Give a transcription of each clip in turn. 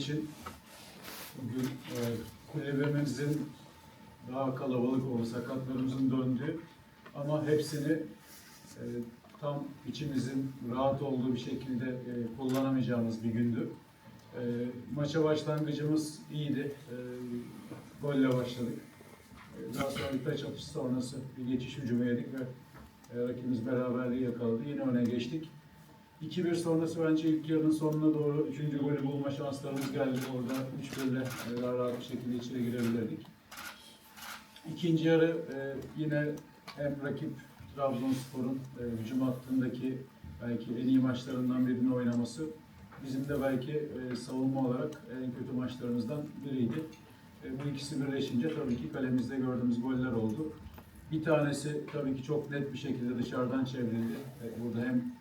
için bugün e, kulübemizin daha kalabalık olduğu, sakatlarımızın döndüğü ama hepsini e, tam içimizin rahat olduğu bir şekilde e, kullanamayacağımız bir gündü. E, maça başlangıcımız iyiydi. E, golle başladık. E, daha sonra bir taç atışı sonrası bir geçiş hücumu yedik ve e, rakibimiz beraberliği yakaladı. Yine öne geçtik. 2-1 sonrası bence ilk yarının sonuna doğru 3. golü bulma şanslarımız geldi. Orada 3 golle e, daha rahat bir şekilde içeri girebilirdik. İkinci yarı e, yine hem rakip Trabzonspor'un e, hücum hattındaki belki en iyi maçlarından birini oynaması bizim de belki e, savunma olarak en kötü maçlarımızdan biriydi. Bu ikisi birleşince tabii ki kalemizde gördüğümüz goller oldu. Bir tanesi tabii ki çok net bir şekilde dışarıdan çevrildi. Burada hem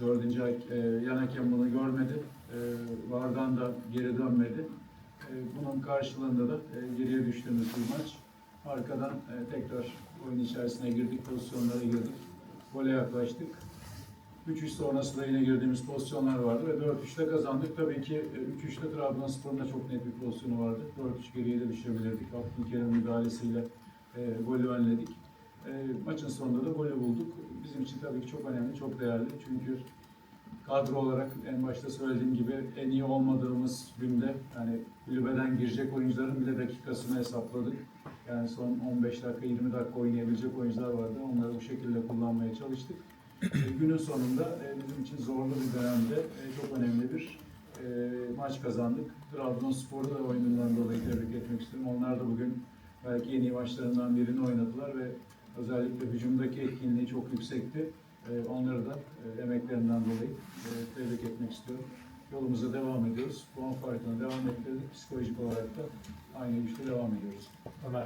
dördüncü ay e, yan bunu görmedi. E, Vardan da geri dönmedi. E, bunun karşılığında da e, geriye düştüğümüz bir maç. Arkadan e, tekrar oyun içerisine girdik, pozisyonlara girdik. Gole yaklaştık. 3-3 sonrası da yine girdiğimiz pozisyonlar vardı ve 4-3'te kazandık. Tabii ki e, 3-3'te Trabzonspor'un da çok net bir pozisyonu vardı. 4-3 geriye de düşebilirdik. Abdülkerim'in müdahalesiyle e, golü önledik. E, maçın sonunda da golü bulduk. Bizim için tabii ki çok önemli, çok değerli. Çünkü kadro olarak en başta söylediğim gibi en iyi olmadığımız günde yani kulübeden girecek oyuncuların bile dakikasını hesapladık. Yani son 15 dakika 20 dakika oynayabilecek oyuncular vardı. Onları bu şekilde kullanmaya çalıştık. E, Günün sonunda e, bizim için zorlu bir dönemde e, çok önemli bir e, maç kazandık. Trabzonspor'u da oyunundan dolayı tebrik etmek istiyorum. Onlar da bugün belki en iyi maçlarından birini oynadılar ve özellikle hücumdaki etkinliği çok yüksekti. E, Onları da e, emeklerinden dolayı e, tebrik etmek istiyorum. Yolumuza devam ediyoruz. Puan farkını devam ettirdik. Psikolojik olarak da aynı güçle devam ediyoruz. Ömer